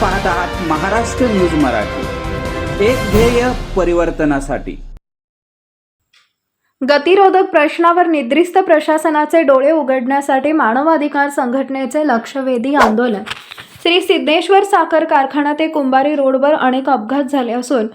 पाहत आहात महाराष्ट्र न्यूज मराठी. एक ध्येय परिवर्तनासाठी. गतिरोधक प्रश्नावर निद्रिस्त प्रशासनाचे डोळे उघडण्यासाठी मानवाधिकार संघटनेचे लक्षवेधी आंदोलन. श्री सिद्धेश्वर साखर कारखाना ते कुंभारी रोडवर अनेक अपघात झाले असून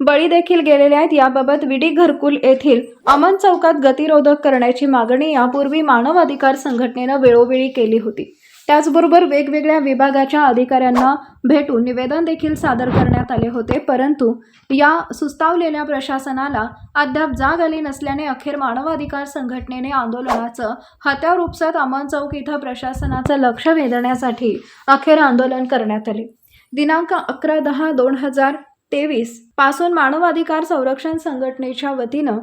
बळी देखील गेलेले आहेत. याबाबत विडी घरकुल येथील अमन चौकात गतिरोधक करण्याची मागणी यापूर्वी मानव अधिकार संघटनेनं वेळोवेळी केली होती. त्याचबरोबर वेगवेगळ्या विभागाच्या अधिकाऱ्यांना भेटून निवेदन देखील सादर करण्यात आले होते. परंतु या सुस्तावलेल्या प्रशासनाला अद्याप जाग आली नसल्याने अखेर मानवाधिकार संघटनेने आंदोलनाचं हत्यार उपसत अमन चौक इथं प्रशासनाचं लक्ष वेधण्यासाठी अखेर आंदोलन करण्यात आले. दिनांक अकरा दहा दोन हजार तेवीसपासून मानवाधिकार संरक्षण संघटनेच्या वतीनं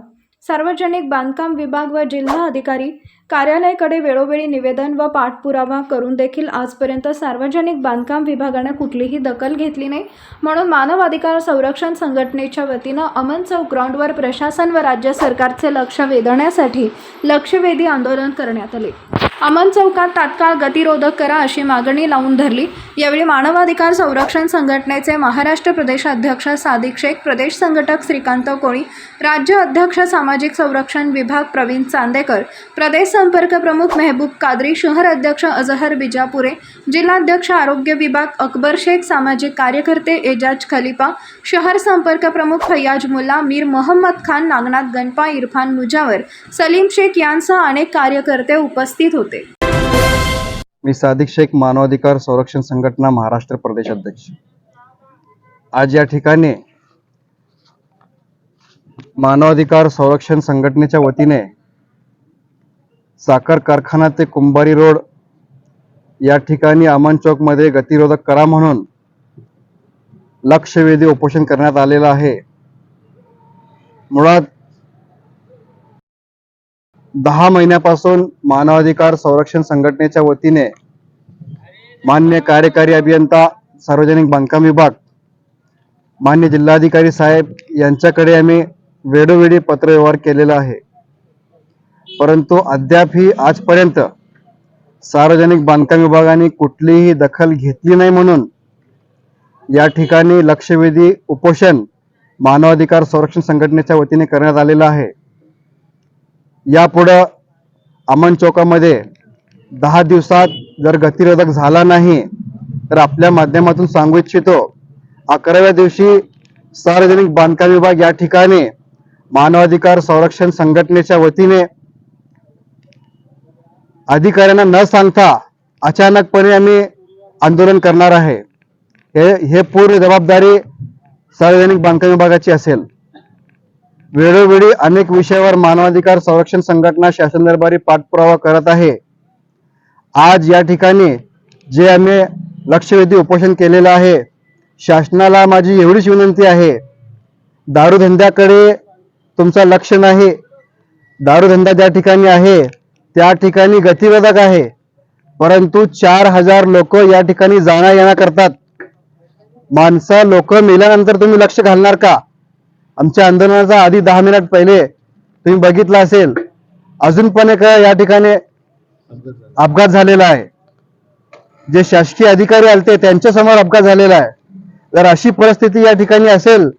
सार्वजनिक बांधकाम विभाग व जिल्हा अधिकारी कार्यालयाकडे वेळोवेळी निवेदन व पाठपुरावा करून देखील आजपर्यंत सार्वजनिक बांधकाम विभागाने कुठलीही दखल घेतली नाही. म्हणून मानवाधिकार संरक्षण संघटनेच्या वतीनं अमन चौक ग्राउंडवर प्रशासन व राज्य सरकारचे लक्ष वेधण्यासाठी लक्षवेधी आंदोलन करण्यात आले. अमन चौकात तात्काळ गतिरोधक करा अशी मागणी लावून धरली. यावेळी मानवाधिकार संरक्षण संघटनेचे महाराष्ट्र प्रदेश अध्यक्ष सादिक शेख प्रदेश संघटक श्रीकांत कोळी राज्य अध्यक्ष सामाजिक संरक्षण विभाग प्रवीण चांदेकर प्रदेश संपर्क प्रमुख मेहबूब कादरी शहर अध्यक्ष अजहर बिजापुरे जिल्हाध्यक्ष आरोग्य विभाग अकबर शेख सामाजिक कार्यकर्ते एजाज खलिफा शहर संपर्क प्रमुख फैयाज मुल्ला मीर मोहम्मद खान नागनाथ गणपा इरफान मुजावर सलीम शेख यांसह अनेक कार्यकर्ते उपस्थित होते. मी सादिक शेख मानवाधिकार संरक्षण संघटना महाराष्ट्र प्रदेश अध्यक्ष. आज या ठिकाणी मानवाधिकार संरक्षण संघटनेच्या वतीने साखर कारखाना ते कुंभारी रोड या ठिकाणी अमन चौकमध्ये गतिरोधक करा म्हणून लक्षवेधी उपोषण करण्यात आलेलं आहे. मुळात दहा महिन्यापासून मानवाधिकार संरक्षण संघटनेच्या वतीने मान्य कार्यकारी अभियंता सार्वजनिक बांधकाम विभाग मान्य जिल्हाधिकारी साहेब यांच्याकडे आम्ही वेळोवेळी पत्रव्यवहार केलेला आहे. परंतु अद्यापही आजपर्यंत सार्वजनिक बांधकाम विभागाने कुठलीही दखल घेतली नाही म्हणून या ठिकाणी लक्षवेधी उपोषण मानवाधिकार संरक्षण संघटनेच्या वतीने करण्यात आलेलं आहे. यापुढं अमन चौकामध्ये दहा दिवसात जर गतिरोधक झाला नाही तर आपल्या माध्यमातून सांगू इच्छितो अकराव्या दिवशी सार्वजनिक बांधकाम विभाग या ठिकाणी मानवाधिकार संरक्षण संघटनेच्या वतीने अधिकाऱ्यांना न सांगता अचानकपणे आम्ही आंदोलन करणार आहे. हे हे पूर्ण जबाबदारी सार्वजनिक बांधकाम विभागाची असेल. वेळोवेळी अनेक विषयावर मानवाधिकार संरक्षण संघटना शासन दरबारी पाठपुरावा करत आहे. आज या ठिकाणी जे आम्ही लक्षवेधी उपोषण केलेलं आहे शासनाला माझी एवढीच विनंती आहे. दारूधंद्याकडे तुमचं लक्ष नाही. दारूधंदा ज्या ठिकाणी आहे त्या ठिकाणी गतिरोधक आहे. परंतु चार हजार लोक या ठिकाणी जाणं येणं करतात. माणसं लोक मेल्यानंतर तुम्ही लक्ष घालणार का? आमच्या आंदोलनाचा आधी दहा मिनिट पहिले तुम्ही बघितलं असेल अजून पण एक या ठिकाणी अपघात झालेला आहे. जे शासकीय अधिकारी आलते त्यांच्यासमोर अपघात झालेला आहे. जर अशी परिस्थिती या ठिकाणी असेल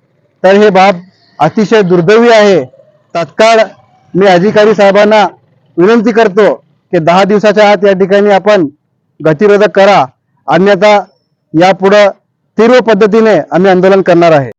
तर हे बाब अतिशय दुर्दैवी आहे. तात्काळ मी अधिकारी साहेबांना विनंती करतो की दहा दिवसाच्या आत या ठिकाणी आपण गतिरोधक करा. अन्यथा यापुढं तीव्र पद्धतीने आम्ही आंदोलन करणार आहे.